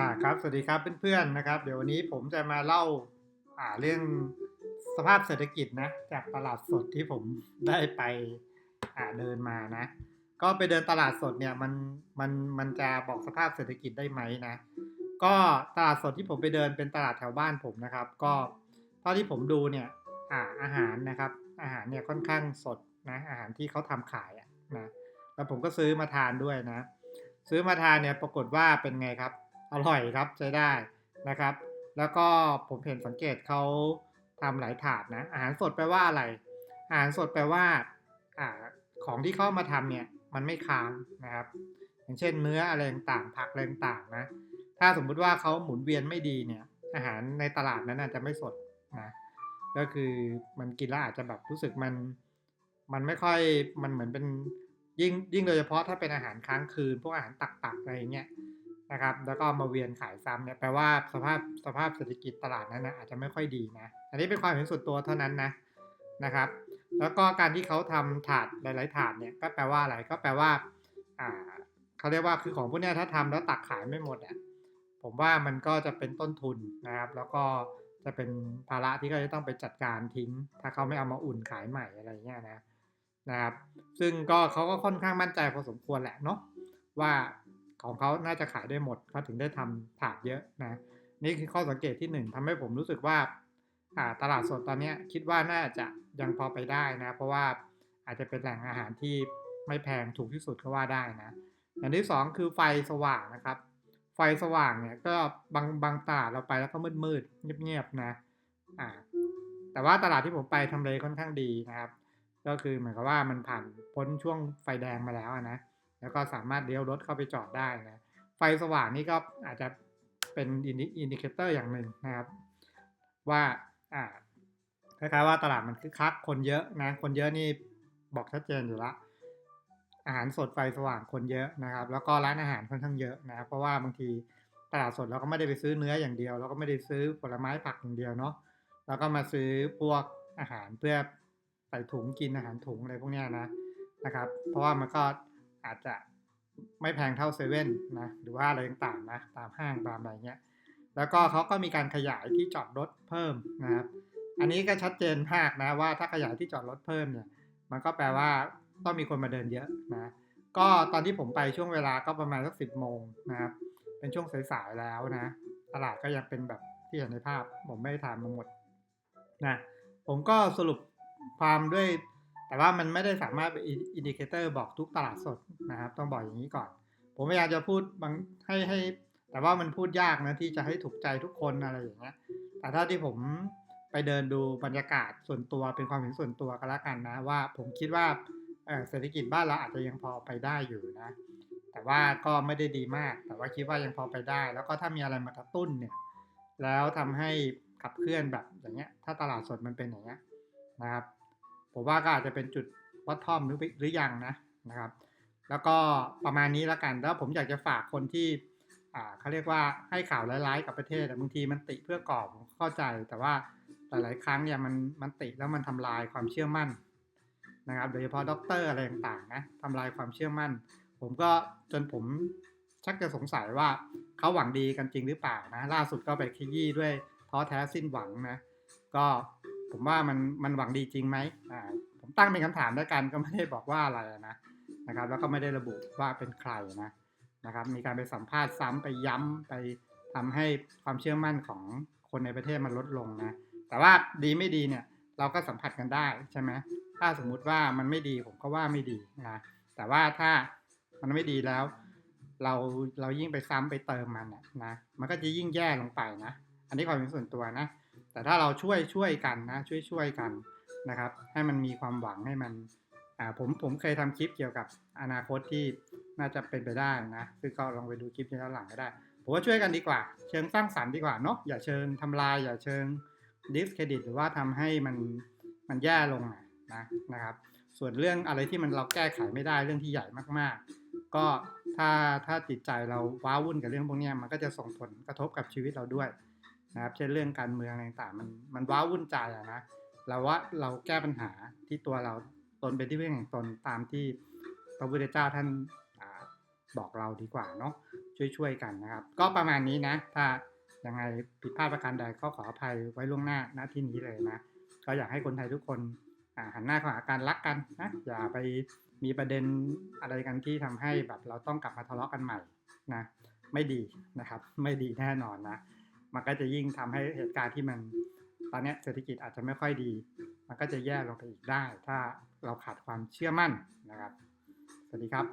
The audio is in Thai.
อ่าครับ สวัสดีครับเพื่อนๆนะครับ เดี๋ยววันนี้ผมจะมาเล่าอ่าเรื่องสภาพเศรษฐกิจนะ จากตลาดสดที่ผมได้ไปอ่าเดินมานะ ก็ไปเดินตลาดสดเนี่ยมันมันมันจะบอกสภาพเศรษฐกิจได้ไหมนะ ก็ตลาดสดที่ผมไปเดินเป็นตลาดแถวบ้านผมนะครับ ก็เท่าที่ผมดูเนี่ยอ่าอาหารนะครับ อาหารเนี่ยค่อนข้างสดนะอาหารที่เขาทำขายอะนะแล้วผมก็ซื้อมาทานด้วยนะ ซื้อมาทานเนี่ยปรากฏว่าเป็นไงครับ อร่อยครับใช้ได้นะครับ แล้วก็ผมเห็นสังเกตเขาทำหลายถาดนะ อาหารสดแปลว่าอะไร อาหารสดแปลว่าอ่าของที่เข้ามาทำเนี่ยมันไม่ค้างนะครับ อย่างเช่นเนื้ออะไรต่างผักอะไรต่างนะ ถ้าสมมุติว่าเขาหมุนเวียนไม่ดีเนี่ย อาหารในตลาดนั้นอาจจะไม่สดนะ ก็คือมันกินแล้วอาจจะแบบรู้สึกมันมันไม่ค่อยมันเหมือนเป็นยิ่งยิ่งโดยเฉพาะถ้าเป็นอาหารค้างคืน พวกอาหารตักๆอะไรเงี้ย นะครับ แล้วก็มาเวียนขายซ้ำเนี่ยแปลว่าสภาพสภาพเศรษฐกิจตลาดนั้นนะอาจจะไม่ค่อยดีนะ อันนี้เป็นความเห็นส่วนตัวเท่านั้นนะนะครับ แล้วก็การที่เขาทำถาดหลาย ๆ ถาดเนี่ยก็แปลว่าอะไรก็แปลว่าอ่าเขาเรียกว่าคือของพวกนี้ถ้าทำแล้วตักขายไม่หมดอะผมว่ามันก็จะเป็นต้นทุนนะครับ แล้วก็จะเป็นภาระที่เขาจะต้องไปจัดการทิ้ง ถ้าเขาไม่เอามาอุ่นขายใหม่อะไรเงี้ยนะนะครับ ซึ่งก็เขาก็ค่อนข้างมั่นใจพอสมควรแหละเนาะว่า ของเขาน่าจะขายได้หมดเขาถึงได้ทำถาดเยอะนะนี่คือข้อสังเกตที่หนึ่งทำให้ผมรู้สึกว่าตลาดสดตอนนี้คิดว่าน่าจะยังพอไปได้นะ เพราะว่าอาจจะเป็นแหล่งอาหารที่ไม่แพงถูกที่สุดก็ว่าได้นะอย่างที่สองคือไฟสว่างนะครับ ไฟสว่างเนี่ยก็บางบางตลาดเราไปแล้วก็มืดมืดๆเงียบๆนะอ่าแต่ว่าตลาดที่ผมไปทำเลค่อนข้างดีนะครับ ก็คือเหมือนกับว่ามันผ่านพ้นช่วงไฟแดงมาแล้วนะ แล้วก็สามารถเลี้ยวรถเข้าไปจอดได้นะไฟสว่างนี่ก็อาจจะเป็นอินดิเคเตอร์อย่างหนึ่งนะครับ ว่าอ่าคล้ายๆว่าตลาดมันคึกคักคนเยอะนะคนเยอะนี่บอกชัดเจนอยู่ละอาหารสดไฟสว่างคนเยอะนะครับ แล้วก็ร้านอาหารค่อนข้างเยอะนะเพราะว่าบางทีตลาดสดเราก็ไม่ได้ไปซื้อเนื้ออย่างเดียว เราก็ไม่ได้ซื้อผลไม้ผักอย่างเดียวเนาะเราก็มาซื้อพวกอาหารเพื่อใส่ถุงกินอาหารถุงอะไรพวกนี้นะนะครับ เพราะว่ามันก็ อาจจะไม่แพงเท่าเซเว่นนะหรือว่าอะไรต่างๆนะตามห้างตามอะไรเงี้ยแล้วก็เขาก็มีการขยายที่จอดรถเพิ่มนะครับ อันนี้ก็ชัดเจนมากนะว่าถ้าขยายที่จอดรถเพิ่มเนี่ย มันก็แปลว่าต้องมีคนมาเดินเยอะนะก็ตอนที่ผมไปช่วงเวลาก็ประมาณสักสิบโมงนะครับเป็นช่วงสายๆแล้วนะตลาดก็ยังเป็นแบบที่เห็นในภาพผมไม่ได้ทานมาหมดนะผมก็สรุปความด้วย แต่ว่ามันไม่ได้สามารถเป็นอินดิเคเตอร์บอกทุกตลาดสดนะครับ ต้องบอกอย่างนี้ก่อน ผมพยายามจะพูดบางให้ให้ แต่ว่ามันพูดยากนะที่จะให้ถูกใจทุกคนอะไรอย่างเงี้ย แต่ถ้าที่ผมไปเดินดูบรรยากาศส่วนตัวเป็นความเห็นส่วนตัวก็แล้วกันนะว่าผมคิดว่าเเศรษฐกิจบ้านเราอาจจะยังพอไปได้อยู่นะ แต่ว่าก็ไม่ได้ดีมาก แต่ว่าคิดว่ายังพอไปได้ แล้วก็ถ้ามีอะไรมากระตุ้นเนี่ย แล้วทำให้ขับเคลื่อนแบบอย่างเงี้ย ถ้าตลาดสดมันเป็นอย่างเงี้ยนะครับ ผมว่าก็อาจจะเป็นจุดวัดทอมหรือหรือยังนะนะครับ แล้วก็ประมาณนี้แล้วกัน แล้วผมอยากจะฝากคนที่อ่าเขาเรียกว่าให้ข่าวร้ายๆกับประเทศอะบางทีมันติเพื่อกอผมเข้าใจ แต่ว่าหลายๆครั้งเนี่ยมันมันติแล้วมันทำลายความเชื่อมั่นนะครับ โดยเฉพาะด็อกเตอร์อะไรต่างๆนะทำลายความเชื่อมั่น ผมก็จนผมชักจะสงสัยว่าเขาหวังดีกันจริงหรือเปล่านะ ล่าสุดก็ไปขยี้ด้วยท้อแท้สิ้นหวังนะ ก็ ผมว่ามันมันหวังดีจริงไหมอ่าผมตั้งเป็นคำถามด้วยกันก็ไม่ได้บอกว่าอะไรนะนะครับ แล้วก็ไม่ได้ระบุว่าเป็นใครนะนะครับ มีการไปสัมภาษณ์ซ้ำไปย้ำไปทำให้ความเชื่อมั่นของคนในประเทศมันลดลงนะแต่ว่าดีไม่ดีเนี่ยเราก็สัมผัสกันได้ใช่ไหมถ้าสมมุติว่ามันไม่ดีผมก็ว่าไม่ดีนะแต่ว่าถ้ามันไม่ดีแล้ว เราเรายิ่งไปซ้ำไปเติมมันนะนะมันก็จะยิ่งแย่ลงไปนะ อันนี้ความเป็นส่วนตัวนะ แต่ถ้าเราช่วยช่วยกันนะช่วยช่วยกันนะครับ ให้มันมีความหวังให้มันอ่าผมผมเคยทำคลิปเกี่ยวกับอนาคตที่น่าจะเป็นไปได้นะซึ่งก็ลองไปดูคลิปย้อนหลังก็ได้ผมว่าช่วยกันดีกว่า เชิงสร้างสรรค์ดีกว่าเนาะอย่าเชิงทำลาย อย่าเชิงดิสเครดิตหรือว่าทำให้มันมันแย่ลงนะนะครับ ส่วนเรื่องอะไรที่มันเราแก้ไขไม่ได้เรื่องที่ใหญ่มากๆ ก็ถ้าถ้าจิตใจเราว้าวุ่นกับเรื่องพวกนี้มันก็จะส่งผลกระทบกับชีวิตเราด้วย นะครับเช่นเรื่องการเมืองอะไรต่างๆ มันมันว้าวุ่นใจอะนะเราว่าเราแก้ปัญหาที่ตัวเราตนเป็นที่พึ่งแห่งตนตามที่พระพุทธเจ้าท่านอบอกเราดีกว่าเนาะช่วยๆกันนะครับ ก็ประมาณนี้นะ ถ้ายังไงผิดพลาดประการใดก็ขออภัยไว้ล่วงหน้าณที่นี้เลยนะ ก็อยากให้คนไทยทุกคนหันหน้าเข้าหาการรักกันนะอย่าไปมีประเด็นอะไรกันที่ทำให้แบบเราต้องกลับมาทะเลาะกันใหม่นะไม่ดีนะครับ ไม่ดีแน่นอนนะ มันก็จะยิ่งทำให้เหตุการณ์ที่มันตอนนี้เศรษฐกิจอาจจะไม่ค่อยดี มันก็จะแย่ลงไปอีกได้ ถ้าเราขาดความเชื่อมั่นนะครับ สวัสดีครับ